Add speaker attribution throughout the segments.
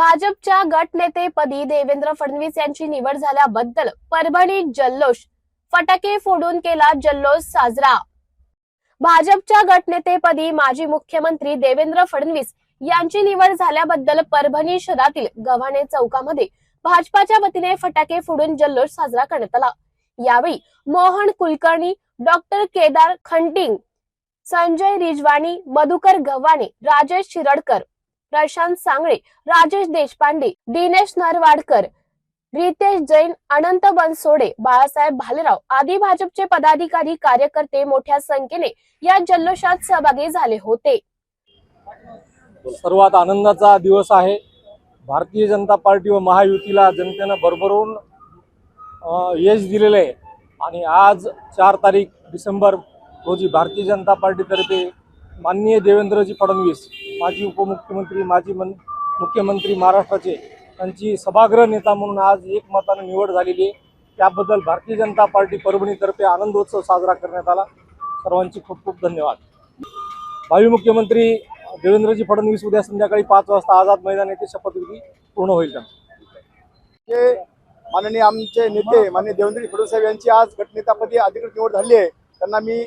Speaker 1: भाजपच्या गटनेतेपदी देवेंद्र फडणवीस यांची निवड झाल्याबद्दल परभणीत जल्लोष फटाके फोडून केला जल्लोष साजरा. भाजपच्या गटनेतेपदी माजी मुख्यमंत्री देवेंद्र फडणवीस यांची निवड झाल्याबद्दल परभणी शहरातील गव्हाणे चौकामध्ये भाजपाच्या वतीने फटाके फोडून जल्लोष साजरा करण्यात आला. यावेळी मोहन कुलकर्णी डॉक्टर केदार खंटिंग संजय रिजवाणी मधुकर गव्हाणे राजेश शिरडकर प्रशांत सांगळे राजेश देशपांडे दिनेश नरवाडकर रितेश जैन अनंत बनसोडे बाळासाहेब भालेराव आदी भाजपचे पदाधिकारी कार्यकर्ते मोठ्या संख्येने या जल्लोषात सहभागी झाले होते.
Speaker 2: सर्वात आनंदाचा दिवस आहे. भारतीय जनता पार्टी व महायुतीला जनतेनं भरभरून यश दिलेलं आहे आणि आज चार तारीख डिसेंबर रोजी भारतीय जनता पार्टीतर्फे माननीय देवेंद्रजी फडणवीस माजी उपमुख्यमंत्री माजी मन मुख्यमंत्री महाराष्ट्राचे त्यांची सभागृह नेता म्हणून आज एकमतानं निवड झालेली आहे. त्याबद्दल भारतीय जनता पार्टी परभणीतर्फे आनंदोत्सव साजरा करण्यात आला. सर्वांचे खूप खूप धन्यवाद. भावी मुख्यमंत्री देवेंद्रजी फडणवीस उद्या संध्याकाळी पाच वाजता आझाद मैदान येथे शपथविधी पूर्ण होईल
Speaker 3: माननीय आमचे नेते माननीय देवेंद्र फडणवीस साहेब यांची आज गटनेतापदी अधिकृत निवड झाली आहे. त्यांना मी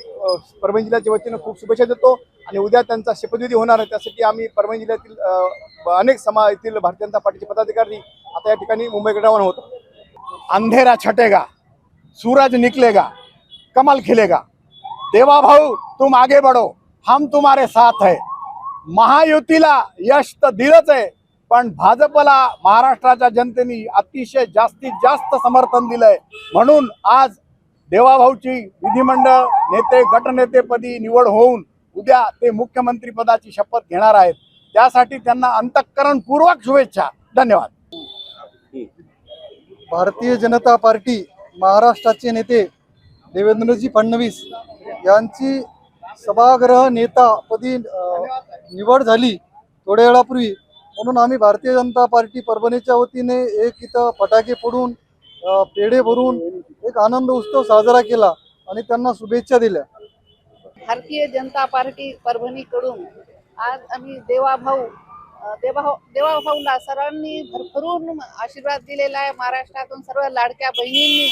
Speaker 3: परभणी जिल्ह्याच्या वतीनं खूप शुभेच्छा देतो आणि उद्या त्यांचा शपथविधी होणार आहे त्यासाठी आम्ही परभणी जिल्ह्यातील अनेक समा येथील भारतीय जनता पार्टीचे पदाधिकारी आता या ठिकाणी मुंबईकडे रवाना होतो. अंधेरा छटेगा सूरज निकलेगा कमल खिलेगा. देवा भाऊ तुम आगे बढ़ो हम तुम्हारे साथ है. महायुतीला यश तर दिलंच आहे पण भाजपला महाराष्ट्राच्या जनतेने अतिशय जास्तीत जास्त समर्थन दिलंय. म्हणून आज देवाभाऊची विधिमंडळ नेते गटनेतेपदी निवड होऊन उद्या ते मुख्यमंत्री पदाची शपथ घेणार आहेत. त्यासाठी त्यांना अंतःकरणपूर्वक शुभेच्छा. धन्यवाद.
Speaker 4: भारतीय जनता पार्टी महाराष्ट्राचे नेते देवेंद्रजी फडणवीस यांची सभागृह नेता पदी निवड झाली थोड्या वेळापूर्वी. म्हणून आम्ही भारतीय जनता पार्टी परभणीच्या वतीने एक इथं फटाके फोडून पेढे भरून एक आनंद उत्सव साजरा केला आणि त्यांना शुभेच्छा दिल्या.
Speaker 5: भारतीय जनता पार्टी परभणीकडून आज आम्ही देवाभाऊ देवाभाऊ देवाभाऊला सर्वांनी भरभरून आशीर्वाद दिलेला आहे. महाराष्ट्रातून सर्व लाडक्या बहिणींनी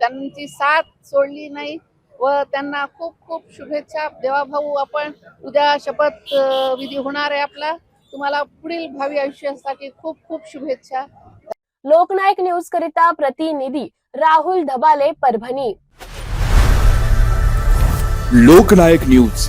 Speaker 5: त्यांची साथ सोडली नाही व त्यांना खूप खूप शुभेच्छा. देवाभाऊ आपण उद्या शपथ विधी होणार आहे आपला. तुम्हाला पुढील भावी आयुष्यासाठी खूप खूप शुभेच्छा.
Speaker 1: लोकनायक न्यूज करिता प्रतिनिधी राहुल धबाले परभणी.
Speaker 6: लोकनायक न्यूज.